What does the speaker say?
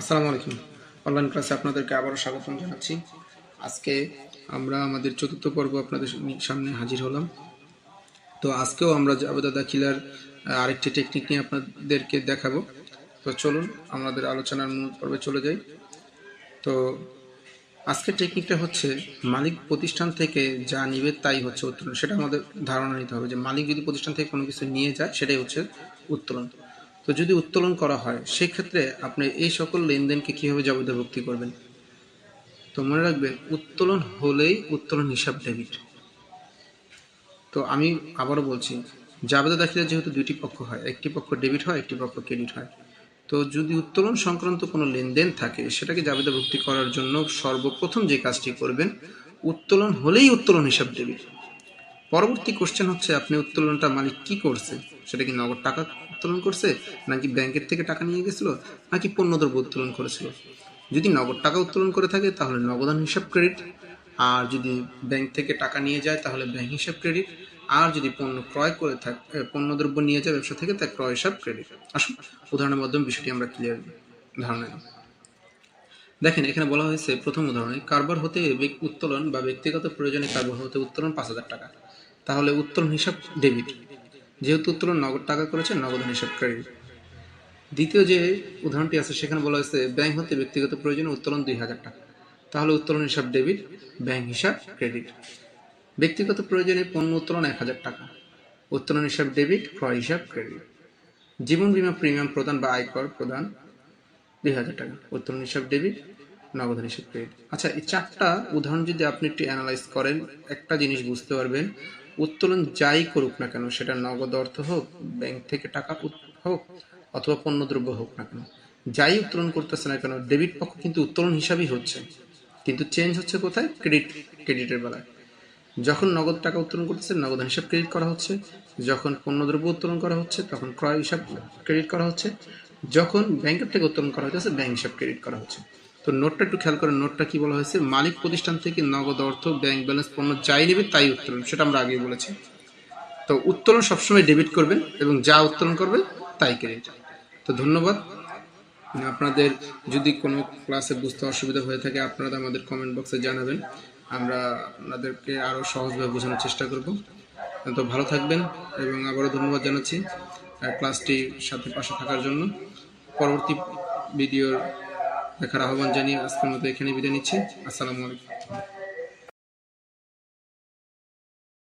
আসসালামু আলাইকুম। অনলাইন ক্লাসে আপনাদেরকে আবারও স্বাগতম জানাচ্ছি। আজকে আমরা আমাদের চতুর্থ পর্ব আপনাদের সামনে হাজির হলাম। তো আজকেও আমরা জাবেদা দাখিলার আরেকটি টেকনিক নিয়ে আপনাদেরকে দেখাবো। তো চলুন, আমাদের আলোচনার মূল পর্বে চলে যাই। তো আজকের টেকনিকটা হচ্ছে, মালিক প্রতিষ্ঠান থেকে যা নিবে তাই হচ্ছে উত্তোলন। সেটা আমাদের ধারণা নিতে হবে যে মালিক যদি প্রতিষ্ঠান থেকে কোনো কিছু নিয়ে যায়, সেটাই হচ্ছে উত্তোলন। তো যদি উত্তোলন করা হয়, সেক্ষেত্রে আপনি এই সকল লেনদেনকে কীভাবে জবাবদিহি করবেন? তো মনে রাখবেন উত্তোলন হলেই উত্তোলন হিসাব ডেবিট। তো আমি আবারও বলছি, জাবেদা দাখিলে যেহেতু দুইটি পক্ষ হয়, একটি পক্ষ ডেবিট হয়, একটি পক্ষ ক্রেডিট হয়। তো যদি উত্তোলন সংক্রান্ত কোনো লেনদেন থাকে, সেটাকে জাবেদা ভুক্তি করার জন্য সর্বপ্রথম যে কাজটি করবেন, উত্তোলন হলেই উত্তোলন হিসাব ডেবিট। পরবর্তী কোশ্চেন হচ্ছে আপনি উত্তোলনটা মালিক কি করছে? সেটা কি নগদ টাকা উত্তোলন করছে নাকি ব্যাংকের থেকে টাকা নিয়ে গেছিল নাকি পণ্যদ্রব্য উত্তোলন করেছিল? যদি নগদ টাকা উত্তোলন করে থাকে তাহলে নগদান হিসাব ক্রেডিট আর যদি ব্যাংক থেকে টাকা নিয়ে যায় তাহলে ব্যাংক হিসাব ক্রেডিট আর যদি পণ্য ক্রয় করে থাকে এ, পণ্যদ্রব্য নিয়ে যায় ব্যবসা থেকে তা ক্রয় হিসাব ক্রেডিট আসুন উদাহরণের মাধ্যমে বিষয়টি আমরা ক্লিয়ার ধারণা নিই। দেখেন, এখানে বলা হয়েছে, প্রথম উদাহরণে, কারবার হতে উত্তোলন বা ব্যক্তিগত প্রয়োজনে কারবার হতে উত্তোলন পাঁচ হাজার টাকা। তাহলে উত্তোলন হিসাব ডেবিট। যেহেতু উত্তোলন নগদ টাকা করেছে নগদ হিসাব ক্রেডিট। দ্বিতীয় যে উদাহরণটি আছে, সেখানে বলা হয়েছে, ব্যাংক হতে ব্যক্তিগত প্রয়োজনে উত্তোলন দুই হাজার টাকা। তাহলে উত্তোলন হিসাব ডেবিট, ব্যাংক হিসাব ক্রেডিট। ব্যক্তিগত প্রয়োজনে পণ্য উত্তোলন এক হাজার টাকা। উত্তোলন হিসাব ডেবিট, ক্রয় হিসাব ক্রেডিট। জীবন বীমা প্রিমিয়াম প্রদান বা আয়কর প্রদান দুই হাজার টাকা। উত্তোলন হিসাব ডেবিট, নগদ হিসাব ক্রেডিট। আচ্ছা এই চারটা উদাহরণ যদি আপনি একটু অ্যানালাইজ করেন, একটা জিনিস বুঝতে পারবেন, উত্তোলন যাই করুক না কেন, সেটা নগদ অর্থ হোক ব্যাংক থেকে টাকা হোক, অথবা পণ্যদ্রব্য হোক না কেন, যাই উত্তোলন করতেছে না কেন, ডেবিট পক্ষ কিন্তু উত্তোলন হিসাবেই হচ্ছে। কিন্তু চেঞ্জ হচ্ছে কোথায়? ক্রেডিট ক্রেডিটের বেলায়। যখন নগদ টাকা উত্তোলন করতেছে, নগদ হিসাব ক্রেডিট করা হচ্ছে। যখন পণ্যদ্রব্য উত্তোলন করা হচ্ছে, তখন ক্রয় হিসাব ক্রেডিট করা হচ্ছে। যখন ব্যাংকের থেকে উত্তোলন করা হচ্ছে ব্যাংক হিসাব ক্রেডিট করা হচ্ছে। তো নোটটা একটু খেয়াল করেন নোটটা কি বলা হয়েছে? মালিক প্রতিষ্ঠান থেকে নগদ অর্থ ব্যাংক ব্যালেন্স পণ্য যাই নেবে তাই উত্তোলন, সেটা আমরা আগেই বলেছি। তো উত্তোলন সবসময় ডেবিট করবেন এবং যা উত্তোলন করবেন তাই ক্রেডিট তো ধন্যবাদ। আপনাদের যদি কোনো ক্লাসে বুঝতে অসুবিধা হয়ে থাকে, আপনারা আমাদের কমেন্ট বক্সে জানাবেন। আমরা আপনাদেরকে আরও সহজভাবে বোঝানোর চেষ্টা করব। তো ভালো থাকবেন এবং আবারও ধন্যবাদ জানাচ্ছি। ক্লাসটির সাথে পাশে থাকার জন্য পরবর্তী ভিডিওর দেখার আহ্বান জানিয়ে আজকের মতো এখানে বিদায় নিচ্ছি। আসসালামু আলাইকুম।